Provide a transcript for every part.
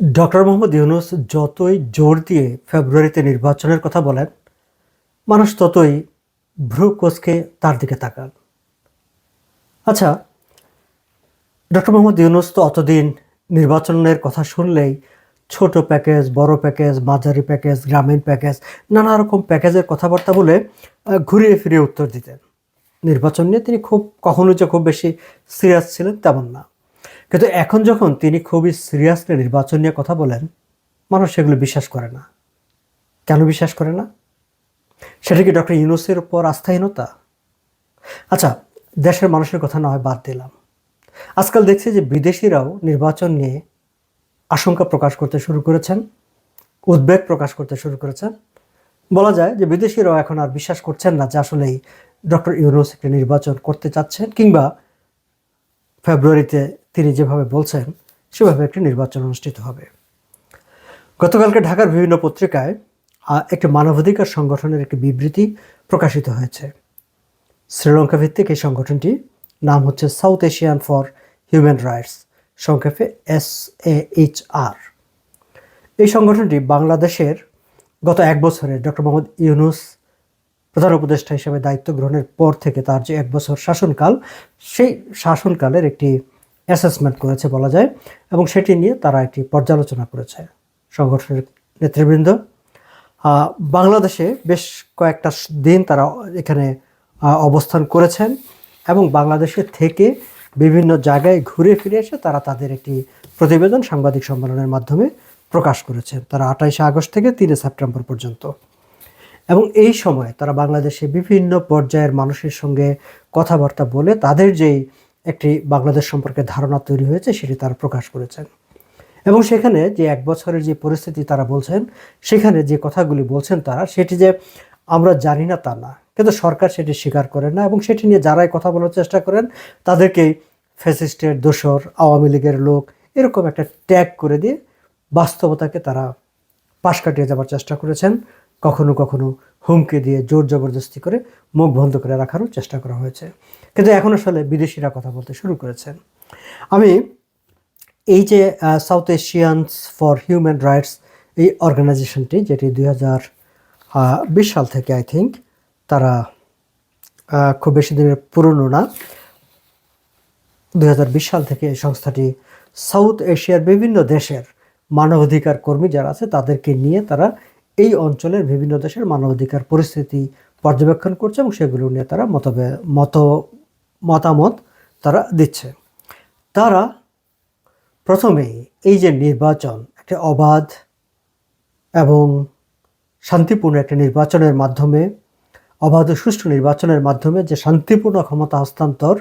Doctor Mohammad Yunus যতই জোর দিয়ে ফেব্রুয়ারিতে নির্বাচনের কথা বলেন, মানুষ ততই ভ্রু কোচকে তার দিকে তাকান। আচ্ছা ডক্টর মোহাম্মদ ইউনুস তো অতদিন নির্বাচনের কথা শুনলেই ছোট প্যাকেজ, বড় প্যাকেজ, মাঝারি প্যাকেজ, গ্রামীণ প্যাকেজ, নানা রকম প্যাকেজের কথাবার্তা বলে ঘুরিয়ে ফিরিয়ে উত্তর দিতেন। নির্বাচন নিয়ে তিনি খুব, কখনো যে খুব বেশি সিরিয়াস ছিলেন তেমন না। কিন্তু এখন যখন তিনি খুবই সিরিয়াসলি নির্বাচন নিয়ে কথা বলেন, মানুষ সেগুলো বিশ্বাস করে না। কেন বিশ্বাস করে না? সেটা কি ডক্টর ইউনুসের উপর আস্থাহীনতা? আচ্ছা দেশের মানুষের কথা না হয় বাদ দিলাম। আজকাল দেখছি যে বিদেশিরাও নির্বাচন নিয়ে আশঙ্কা প্রকাশ করতে শুরু করেছেন, উদ্বেগ প্রকাশ করতে শুরু করেছেন। বলা যায় যে বিদেশিরাও এখন আর বিশ্বাস করছেন না যে আসলেই ডক্টর ইউনুস একটি নির্বাচন করতে চাচ্ছেন কিংবা ফেব্রুয়ারিতে তিনি যেভাবে বলছেন, সেভাবে একটি নির্বাচন অনুষ্ঠিত হবে। গতকালকে ঢাকার বিভিন্ন পত্রিকায় একটি মানবাধিকার সংগঠনের একটি বিবৃতি প্রকাশিত হয়েছে। শ্রীলঙ্কা ভিত্তিক এই সংগঠনটি নাম হচ্ছে south Asian for human rights, সংক্ষেপে এস এ এইচ আর। এই সংগঠনটি বাংলাদেশের গত এক বছরে ডক্টর মোহাম্মদ ইউনুস প্রধান উপদেষ্টা হিসেবে দায়িত্ব গ্রহণের পর থেকে তার যে এক বছর শাসনকাল, সেই শাসনকালের একটি অ্যাসেসমেন্ট করেছে বলা যায়, এবং সেটি নিয়ে তারা একটি পর্যালোচনা করেছে সংগঠনের নেতৃবৃন্দ। বাংলাদেশে বেশ কয়েকটা দিন তারা এখানে অবস্থান করেছেন এবং বাংলাদেশে থেকে বিভিন্ন জায়গায় ঘুরে ফিরে এসে তারা তাদের একটি প্রতিবেদন সাংবাদিক সম্মেলনের মাধ্যমে প্রকাশ করেছেন। তারা আঠাইশে আগস্ট থেকে তিনে সেপ্টেম্বর পর্যন্ত। এবং এই সময় তারা বাংলাদেশে বিভিন্ন পর্যায়ের মানুষের সঙ্গে কথাবার্তা বলে তাদের যেই একটি বাংলাদেশ সম্পর্কে ধারণা তৈরি হয়েছে, সেটি তারা প্রকাশ করেছেন। এবং সেখানে যে এক বছরের যে পরিস্থিতি তারা বলছেন, সেখানে যে কথাগুলি বলছেন তারা, সেটি যে আমরা জানি না তা না। কিন্তু সরকার সেটি স্বীকার করে না এবং সেটি নিয়ে যারাই কথা বলার চেষ্টা করেন তাদেরকেই ফ্যাসিস্টের দোসর আওয়ামী লীগের লোক এরকম একটা ট্যাগ করে দিয়ে বাস্তবতাকে তারা পাশ কাটিয়ে যাবার চেষ্টা করেছেন। কখনো কখনো হুমকি দিয়ে জোর জবরদস্তি করে মুখ বন্ধ করে রাখারও চেষ্টা করা হয়েছে। কিন্তু এখন আসলে বিদেশিরা কথা বলতে শুরু করেছেন। আমি এই যে south Asians for human rights এই অর্গানাইজেশনটি যেটি দুই হাজার বিশ সাল থেকে আই থিঙ্ক তারা খুব বেশি দিনের পুরনো না, দুই হাজার বিশ সাল থেকে এই সংস্থাটি সাউথ এশিয়ার বিভিন্ন দেশের মানবাধিকার কর্মী যারা আছে, তাদেরকে নিয়ে তারা এই অঞ্চলের বিভিন্ন দেশের মানবাধিকার পরিস্থিতি পর্যবেক্ষণ করছে এবং সেগুলো নিয়ে তারা মতবে, মত, মতামত তারা দিচ্ছে। তারা প্রথমেই এই যে নির্বাচন, একটা অবাধ এবং শান্তিপূর্ণ একটা নির্বাচনের মাধ্যমে, অবাধ সুষ্ঠু নির্বাচনের মাধ্যমে যে শান্তিপূর্ণ ক্ষমতা হস্তান্তর,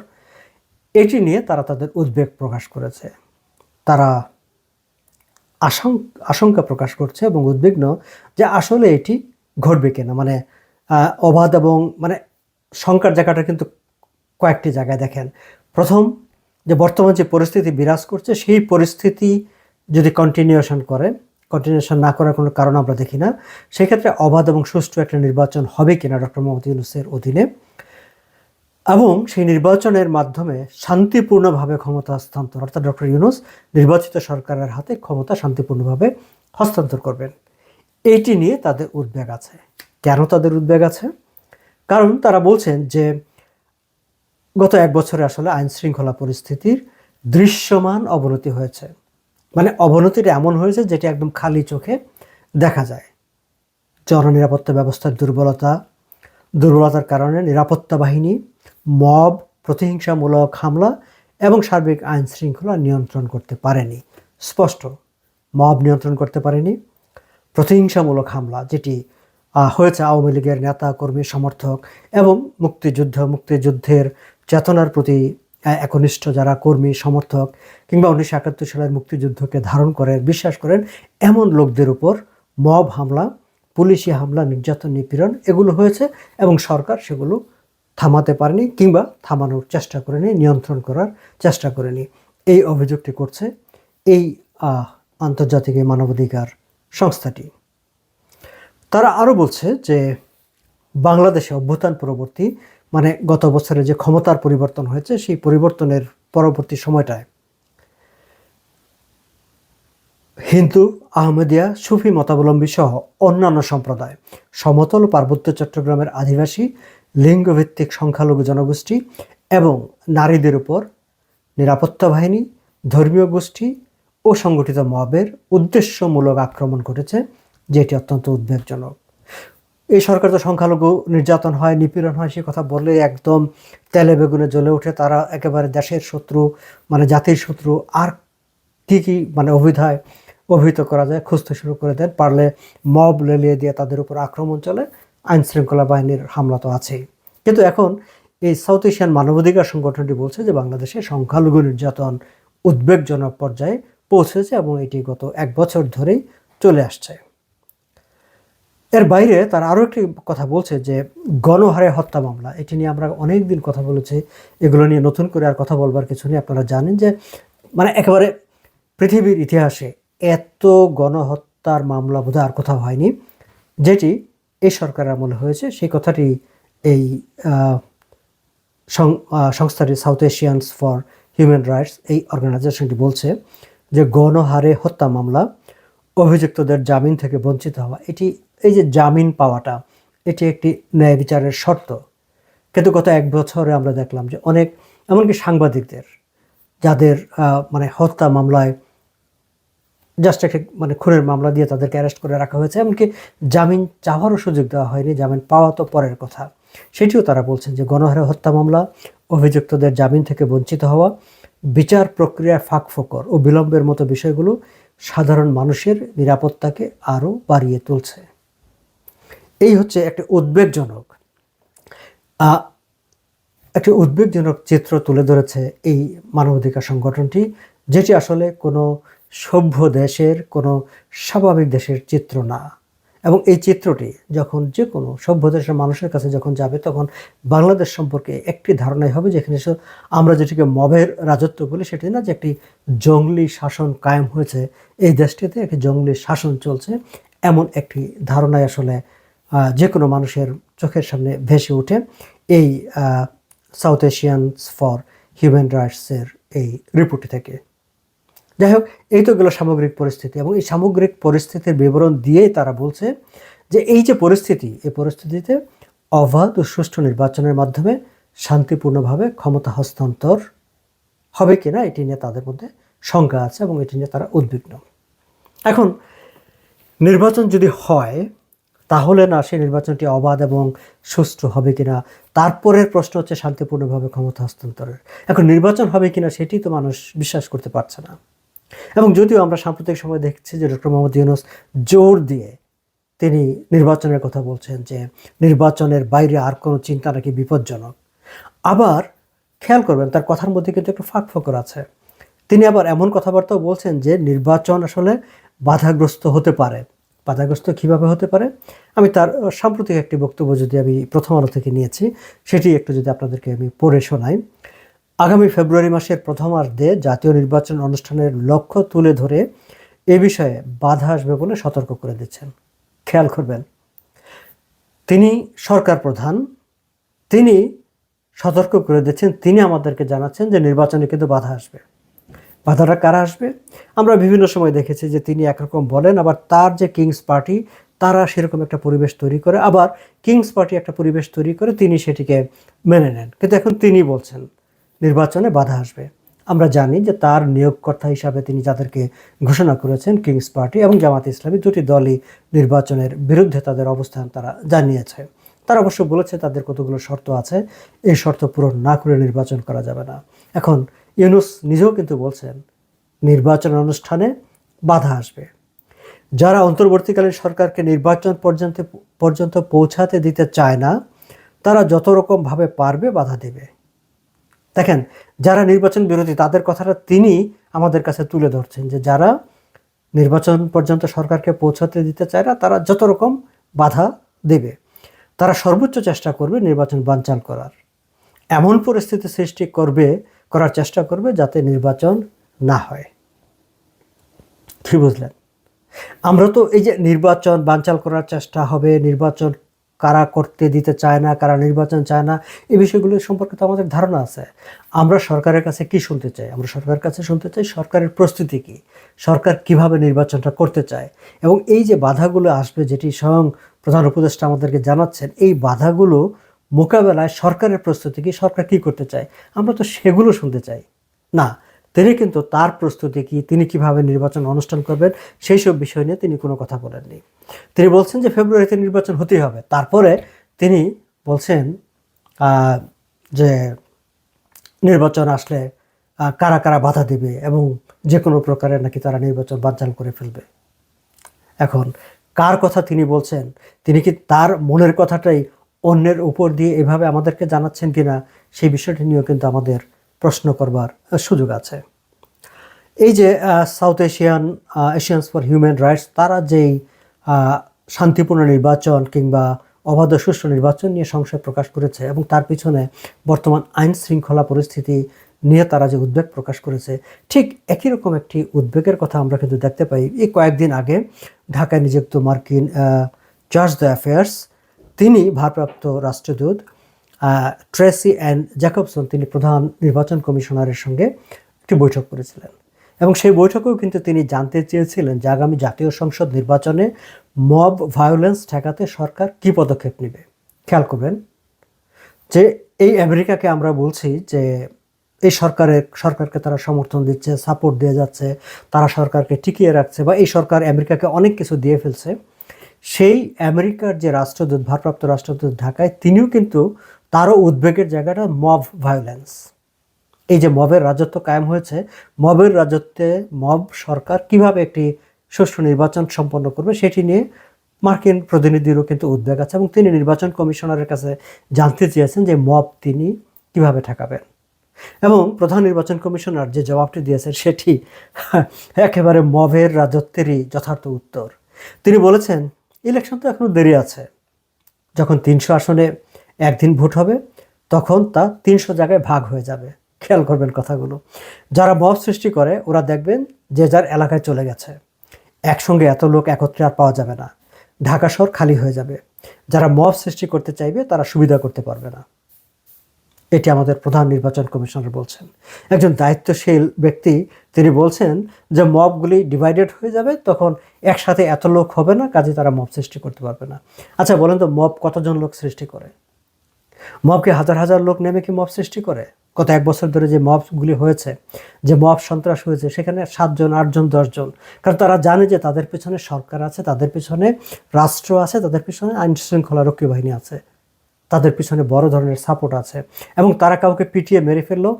এটি নিয়ে তারা তাদের উদ্বেগ প্রকাশ করেছে। তারা আশঙ্ক প্রকাশ করছে এবং উদ্বিগ্ন যে আসলে এটি ঘটবে কিনা। মানে অবাধ এবং মানে শঙ্কার জায়গাটা কিন্তু কয়েকটি জায়গায় দেখেন। প্রথম, যে বর্তমান যে পরিস্থিতি বিরাজ করছে, সেই পরিস্থিতি যদি কন্টিনিউশন করে কন্টিনিউশন না করার কোনো কারণ আমরা দেখি না, সেক্ষেত্রে অবাধ এবং সুষ্ঠু একটা নির্বাচন হবে কিনা ডক্টর মোহাম্মদ ইউনুসের অধীনে। এবং সেই নির্বাচনের মাধ্যমে শান্তিপূর্ণভাবে ক্ষমতা হস্তান্তর, অর্থাৎ ডক্টর ইউনুস নির্বাচিত সরকারের হাতে ক্ষমতা শান্তিপূর্ণভাবে হস্তান্তর করবেন। এইটি নিয়ে তাদের উদ্বেগ আছে। কেন তাদের উদ্বেগ আছে? কারণ তারা বলছেন যে গত এক বছরে আসলে আইন শৃঙ্খলা পরিস্থিতির দৃশ্যমান অবনতি হয়েছে। মানে অবনতিটা এমন হয়েছে যেটি একদম খালি চোখে দেখা যায়। জননিরাপত্তা ব্যবস্থার দুর্বলতা, দুর্বলতার কারণে নিরাপত্তা বাহিনী মব, প্রতিহিংসামূলক হামলা এবং সার্বিক আইন শৃঙ্খলা নিয়ন্ত্রণ করতে পারেনি। স্পষ্ট, মব নিয়ন্ত্রণ করতে পারেনি। প্রতিহিংসামূলক হামলা, যেটি হয়েছে আওয়ামী লীগের নেতা কর্মী সমর্থক এবং মুক্তিযুদ্ধ, মুক্তিযুদ্ধের চেতনার প্রতি একনিষ্ঠ যারা কর্মী, সমর্থক কিংবা উনিশশো একাত্তর সালের মুক্তিযুদ্ধকে ধারণ করেন, বিশ্বাস করেন, এমন লোকদের উপর মব হামলা, পুলিশি হামলা, নির্যাতন, নিপীড়ন এগুলো হয়েছে এবং সরকার সেগুলো থামাতে পারেনি কিংবা থামানোর চেষ্টা করেনি, নিয়ন্ত্রণ করার চেষ্টা করেনি। এই অভিযোগটি করছে এই আন্তর্জাতিক মানবাধিকার সংস্থাটি। তারা আরও বলছে যে বাংলাদেশে অভ্যুত্থান পরবর্তী মানে গত বছরে যে ক্ষমতার পরিবর্তন হয়েছে, সেই পরিবর্তনের পরবর্তী সময়টায় হিন্দু, আহমেদিয়া, সুফি মতাবলম্বী সহ অন্যান্য সম্প্রদায়, সমতল পার্বত্য চট্টগ্রামের আদিবাসী লিঙ্গভিত্তিক সংখ্যালঘু জনগোষ্ঠী এবং নারীদের উপর নিরাপত্তা বাহিনী, ধর্মীয় গোষ্ঠী ও সংগঠিত মবের উদ্দেশ্যমূলক আক্রমণ ঘটেছে, যেটি অত্যন্ত উদ্বেগজনক। এই সরকার তো সংখ্যালঘু নির্যাতন হয়, নিপীড়ন হয়, সে কথা বললে একদম তেলে বেগুনে জ্বলে ওঠে, তারা একেবারে দেশের শত্রু মানে জাতির শত্রু। আর কী কী মানে অভিধায় অভিহিত করা যায়, খুঁজতে শুরু করে দেন, পারলে মব লেলিয়ে দিয়ে তাদের উপর আক্রমণ চলে। আইন শৃঙ্খলা বাহিনীর হামলা তো আছেই। কিন্তু এখন এই সাউথ এশিয়ান মানবাধিকার সংগঠনটি বলছে যে বাংলাদেশে সংখ্যালঘু নির্যাতন উদ্বেগজনক পর্যায়ে পৌঁছেছে এবং এটি গত এক বছর ধরেই চলে আসছে। এর বাইরে তার আরও একটি কথা বলছে যে গণহারে হত্যা মামলা, এটি নিয়ে আমরা অনেক দিন কথা বলেছি। এগুলো নিয়ে নতুন করে আর কথা বলবার কিছু নেই। আপনারা জানেন যে মানে একেবারে পৃথিবীর ইতিহাসে এত গণহত্যার মামলা বোধহয় আর কোথাও হয়নি, যেটি এই সরকার আমলে হয়েছে, সেই কথাটি এই সংস্থাটি south Asians for human rights এই অর্গানাইজেশনটি বলছে যে গণহারে হত্যা মামলা, অভিযুক্তদের জামিন থেকে বঞ্চিত হওয়া, এটি, এই যে জামিন পাওয়াটা, এটি একটি ন্যায় বিচারের শর্ত। কিন্তু গত এক বছরে আমরা দেখলাম যে অনেক, এমনকি সাংবাদিকদের, যাদের মানে হত্যা মামলায় জাস্ট একটা মানে খুনের মামলা দিয়ে তাদেরকে অ্যারেস্ট করে রাখা হয়েছে। এমনকি জামিন চাওয়ারও সুযোগ দেওয়া হয়নি, জামিন পাওয়া তো পরের কথা। সেটিও তারা বলছেন যে গণহারে হত্যা মামলা, অভিযুক্তদের জামিন থেকে বঞ্চিত হওয়া, বিচার প্রক্রিয়ার ফাঁক ফোকর ও বিলম্বের মতো বিষয়গুলো সাধারণ মানুষের নিরাপত্তাকে আরও বাড়িয়ে তুলছে। এই হচ্ছে একটা উদ্বেগজনক একটি উদ্বেগজনক চিত্র তুলে ধরেছে এই মানবাধিকার সংগঠনটি, যেটি আসলে কোনো সভ্য দেশের কোনো স্বাভাবিক দেশের চিত্র না। এবং এই চিত্রটি যখন যে কোনো সভ্য দেশের মানুষের কাছে যখন যাবে, তখন বাংলাদেশ সম্পর্কে একটি ধারণাই হবে যেখানে আমরা যেটিকে মবের রাজত্ব বলি সেটি না যে একটি জঙ্গলি শাসন কায়েম হয়েছে। এই দেশটিতে একটি জঙ্গলি শাসন চলছে এমন একটি ধারণাই আসলে যে কোনো মানুষের চোখের সামনে ভেসে ওঠে। এই সাউথ এশিয়ানস ফর হিউম্যান রাইটসের এই রিপোর্টটি থেকে। যাই হোক এই তো গেল সামগ্রিক পরিস্থিতি এবং এই সামগ্রিক পরিস্থিতির বিবরণ দিয়েই তারা বলছে যে এই যে পরিস্থিতি, এই পরিস্থিতিতে অবাধ ও সুষ্ঠু নির্বাচনের মাধ্যমে শান্তিপূর্ণভাবে ক্ষমতা হস্তান্তর হবে কিনা, এটি নিয়ে তাদের মধ্যে শঙ্কা আছে এবং এটি নিয়ে তারা উদ্বিগ্ন। এখন, নির্বাচন যদি হয়, তাহলে না সেই নির্বাচনটি অবাধ এবং সুষ্ঠু হবে কিনা? তারপরের প্রশ্ন হচ্ছে শান্তিপূর্ণভাবে ক্ষমতা হস্তান্তরের। এখন, নির্বাচন হবে কিনা সেটি তো মানুষ বিশ্বাস করতে পারছে না। এবং যদিও আমরা সাম্প্রতিক সময় দেখছি যে ডক্টর মোহাম্মদ ইউনুস জোর দিয়ে তিনি নির্বাচনের কথা বলছেন যে নির্বাচনের বাইরে আর কোনো চিন্তা নাকি বিপজ্জনক। আবার খেয়াল করবেন, তার কথার মধ্যে কিন্তু একটু ফাঁক ফোকর আছে। তিনি আবার এমন কথাবার্তাও বলছেন যে নির্বাচন আসলে বাধাগ্রস্ত হতে পারে। বাধাগ্রস্ত কীভাবে হতে পারে? আমি তার সাম্প্রতিক একটি বক্তব্য যদি আমি প্রথম আলো থেকে নিয়েছি, সেটি একটু যদি আপনাদেরকে আমি পড়ে শোনাই। আগামী ফেব্রুয়ারি মাসের প্রথমার্ধে জাতীয় নির্বাচন অনুষ্ঠানের লক্ষ্য তুলে ধরে এ বিষয়ে বাধা আসবে বলে সতর্ক করে দিচ্ছেন। খেয়াল করবেন, তিনি সরকার প্রধান, তিনি সতর্ক করে দিচ্ছেন, তিনি আমাদেরকে জানাচ্ছেন যে নির্বাচনে কিন্তু বাধা আসবে। বাধাটা কারা আসবে? আমরা বিভিন্ন সময় দেখেছি যে তিনি একরকম বলেন, আবার তার যে কিংস পার্টি, তারা সেরকম একটা পরিবেশ তৈরি করে, আবার কিংস পার্টি একটা পরিবেশ তৈরি করে তিনি সেটিকে মেনে নেন। কিন্তু এখন তিনি বলছেন নির্বাচনে বাধা আসবে। আমরা জানি যে তার নিয়োগকর্তা হিসাবে তিনি যাদেরকে ঘোষণা করেছেন কিংস পার্টি এবং জামাত ইসলামী দুটি দলই নির্বাচনের বিরুদ্ধে তাদের অবস্থান তারা জানিয়েছে। তারা অবশ্য বলেছে তাদের কতগুলো শর্ত আছে, এই শর্ত পূরণ না করে নির্বাচন করা যাবে না। এখন ইউনুস নিজেও কিন্তু বলছেন, নির্বাচন অনুষ্ঠানে বাধা আসবে। যারা অন্তর্বর্তীকালীন সরকারকে নির্বাচন পর্যন্ত পর্যন্ত পৌঁছাতে দিতে চায় না, তারা যত রকমভাবে পারবে বাধা দেবে। দেখেন, যারা নির্বাচন বিরোধী, তাদের কথাটা তিনি আমাদের কাছে তুলে ধরছেন যে যারা নির্বাচন পর্যন্ত সরকারকে পৌঁছাতে দিতে চায় না, তারা যত রকম বাধা দেবে, তারা সর্বোচ্চ চেষ্টা করবে নির্বাচন বানচাল করার। এমন পরিস্থিতি সৃষ্টি করবে, করার চেষ্টা করবে যাতে নির্বাচন না হয়। কি বুঝলেন? আমরা তো এই যে নির্বাচন বানচাল করার চেষ্টা হবে, নির্বাচন কারা করতে দিতে চায় না, কারা নির্বাচন চায় না এই বিষয়গুলো সম্পর্কে তো আমাদের ধারণা আছে। আমরা সরকারের কাছে কি শুনতে চাই? আমরা সরকারের কাছে শুনতে চাই সরকারের প্রস্তুতি কি? সরকার কীভাবে নির্বাচনটা করতে চায়? এবং এই যে বাধাগুলো আসবে যেটি স্বয়ং প্রধান উপদেষ্টা আমাদেরকে জানাচ্ছেন, এই বাধাগুলো মোকাবেলায় সরকারের প্রস্তুতি কি? সরকার কি করতে চায়? আমরা তো সেগুলো শুনতে চাই। না তিনি কিন্তু তার প্রস্তুতি কি, তিনি কীভাবে নির্বাচন অনুষ্ঠান করবেন, সেই সব বিষয় নিয়ে তিনি কোনো কথা বলেননি। তিনি বলছেন যে ফেব্রুয়ারিতে নির্বাচন হতেই হবে। তারপরে তিনি বলছেন যে নির্বাচন আসলে কারা কারা বাধা দেবে এবং যে কোনো প্রকারের নাকি তারা নির্বাচন বানচাল করে ফেলবে। এখন, কার কথা তিনি বলছেন? তিনি কি তার মনের কথাটাই অন্যের উপর দিয়ে এভাবে আমাদেরকে জানাচ্ছেন কিনা, সেই বিষয়টি নিয়েও কিন্তু আমাদের প্রশ্ন করবার সুযোগ আছে। এই যে south Asian Asians for human rights তারা যেই শান্তিপূর্ণ নির্বাচন কিংবা অবাধ সুষ্ঠু নির্বাচন নিয়ে সংশয় প্রকাশ করেছে এবং তার পিছনে বর্তমান আইন শৃঙ্খলা পরিস্থিতি নিয়ে তারা যে উদ্বেগ প্রকাশ করেছে, ঠিক একই রকম একটি উদ্বেগের কথা আমরা কিন্তু দেখতে পাই। এই কয়েকদিন আগে ঢাকায় নিযুক্ত মার্কিন চার্জ দ্য অ্যাফেয়ার্স তিনি ভারপ্রাপ্ত রাষ্ট্রদূত ট্রেসি অ্যান্ড জ্যাকবসন তিনি প্রধান নির্বাচন কমিশনারের সঙ্গে একটি বৈঠক করেছিলেন। এবং সেই বৈঠকেও কিন্তু তিনি জানতে চেয়েছিলেন যে আগামী জাতীয় সংসদ নির্বাচনে মব ভায়োলেন্স ঠেকাতে সরকার কী পদক্ষেপ নেবে। খেয়াল করবেন যে এই আমেরিকাকে আমরা বলছি যে এই সরকারের সরকারকে তারা সমর্থন দিচ্ছে, সাপোর্ট দিয়ে যাচ্ছে, তারা সরকারকে টিকিয়ে রাখছে বা এই সরকার আমেরিকাকে অনেক কিছু দিয়ে ফেলছে। সেই আমেরিকার যে রাষ্ট্রদূত, ভারপ্রাপ্ত রাষ্ট্রদূত ঢাকায় তিনিও কিন্তু তারও উদ্বেগের জায়গাটা মব ভায়োলেন্স এই যে মবের রাজত্ব কায়েম হয়েছে, মবের রাজত্বে মব সরকার কীভাবে একটি সুষ্ঠু নির্বাচন সম্পন্ন করবে সেটি নিয়ে মার্কিন প্রতিনিধিরও কিন্তু উদ্বেগ আছে এবং তিনি নির্বাচন কমিশনারের কাছে জানতে চেয়েছেন যে মব তিনি কীভাবে ঠেকাবেন। এবং প্রধান নির্বাচন কমিশনার যে জবাবটি দিয়েছেন সেটি একেবারে মবের রাজত্বেরই যথার্থ উত্তর। তিনি বলেছেন, ইলেকশন তো এখনও দেরি আছে। যখন তিনশো আসনে একদিন ভোট হবে, তখন তা তিনশো জায়গায় ভাগ হয়ে যাবে। খেয়াল করবেন কথাগুলো। যারা মব সৃষ্টি করে, ওরা দেখবেন যে যার এলাকায় চলে গেছে। একসঙ্গে এত লোক একত্রে আর পাওয়া যাবে না। ঢাকা শহর খালি হয়ে যাবে। যারা মব সৃষ্টি করতে চাইবে, তারা সুবিধা করতে পারবে না। এটি আমাদের প্রধান নির্বাচন কমিশনার বলছেন। একজন দায়িত্বশীল ব্যক্তি, তিনি বলছেন যে মবগুলি ডিভাইডেড হয়ে যাবে, তখন একসাথে এত লোক হবে না, কাজে তারা মব সৃষ্টি করতে পারবে না। আচ্ছা বলেন তো মব কতজন লোক সৃষ্টি করে? মবকে হাজার হাজার লোক নেমে কি মব সৃষ্টি করে? গত এক বছর ধরে যে মবগুলি হয়েছে, যে মব সন্ত্রাস হয়েছে, সেখানে সাতজন, আটজন, দশজন। কারণ তারা জানে যে তাদের পেছনে সরকার আছে, তাদের পেছনে রাষ্ট্র আছে, তাদের পেছনে আইন শৃঙ্খলা রক্ষী বাহিনী আছে। তাদের পিছনে বড় ধরনের সাপোর্ট আছে। এবং তারা কাউকে পিটিয়ে মেরে ফেললেও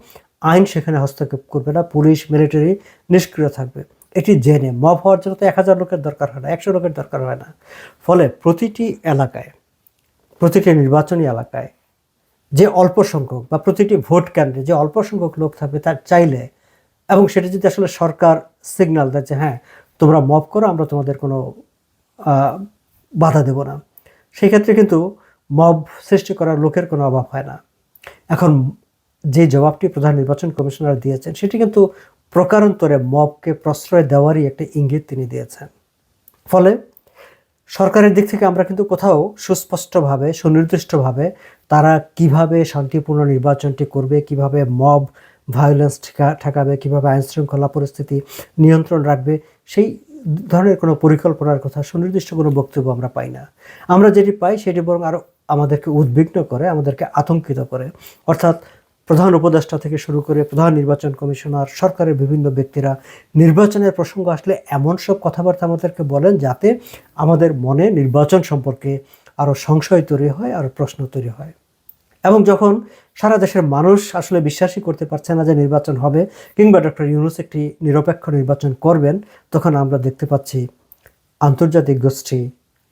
আইন সেখানে হস্তক্ষেপ করবে না, পুলিশ, মিলিটারি নিষ্ক্রিয় থাকবে। এটি জেনে মব হওয়ার জন্য তো এক হাজার লোকের দরকার হয় না, একশো লোকের দরকার হয় না। ফলে প্রতিটি এলাকায়, প্রতিটি নির্বাচনী এলাকায় যে অল্প সংখ্যক বা প্রতিটি ভোট কেন্দ্রে যে অল্প সংখ্যক লোক থাকবে তার চাইলে, এবং সেটা যদি আসলে সরকার সিগন্যাল দেয় যে হ্যাঁ তোমরা মব করো, আমরা তোমাদের কোনো বাধা দেব না। সেই ক্ষেত্রে কিন্তু মব সৃষ্টি করার লোকের কোনো অভাব হয় না। এখন যে জবাবটি প্রধান নির্বাচন কমিশনার দিয়েছেন, সেটি কিন্তু প্রকারান্তরে মবকে প্রশ্রয় দেওয়ারই একটা ইঙ্গিত তিনি দিয়েছেন। ফলে সরকারের দিক থেকে আমরা কিন্তু কোথাও সুস্পষ্টভাবে, সুনির্দিষ্টভাবে তারা কীভাবে শান্তিপূর্ণ নির্বাচনটি করবে, কীভাবে মব ভায়োলেন্স ঠেকা, ঠেকাবে, কীভাবে আইন শৃঙ্খলা পরিস্থিতি নিয়ন্ত্রণ রাখবে, সেই ধরনের কোনো পরিকল্পনার কথা, সুনির্দিষ্ট কোনো বক্তব্য আমরা পাই না। আমরা যেটি পাই সেটি বরং আরও আমাদেরকে উদ্বিগ্ন করে, আমাদেরকে আতঙ্কিত করে। অর্থাৎ প্রধান উপদেষ্টা থেকে শুরু করে প্রধান নির্বাচন কমিশনার, সরকারের বিভিন্ন ব্যক্তিরা নির্বাচনের প্রসঙ্গ আসলে এমন সব কথাবার্তা আমাদেরকে বলেন যাতে আমাদের মনে নির্বাচন সম্পর্কে আরও সংশয় তৈরি হয় আরও প্রশ্ন তৈরি হয়। এবং যখন সারা দেশের মানুষ আসলে বিশ্বাসই করতে পারছে না যে নির্বাচন হবে কিংবা ডক্টর ইউনুস একটি নিরপেক্ষ নির্বাচন করবেন, তখন আমরা দেখতে পাচ্ছি আন্তর্জাতিক গোষ্ঠী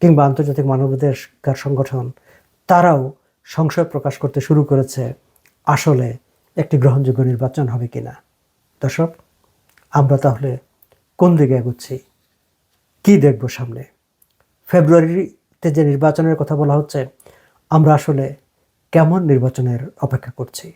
কিংবা আন্তর্জাতিক মানবাধিকার সংগঠন, তারাও সংশয় প্রকাশ করতে শুরু করেছে। আসলে একটি গ্রহণযোগ্য নির্বাচন হবে কি না দর্শক, আমরা তাহলে কোন দিকে এগোচ্ছি? কি দেখব সামনে? ফেব্রুয়ারিতে যে নির্বাচনের কথা বলা হচ্ছে, আমরা আসলে কেমন নির্বাচনের অপেক্ষা করছি?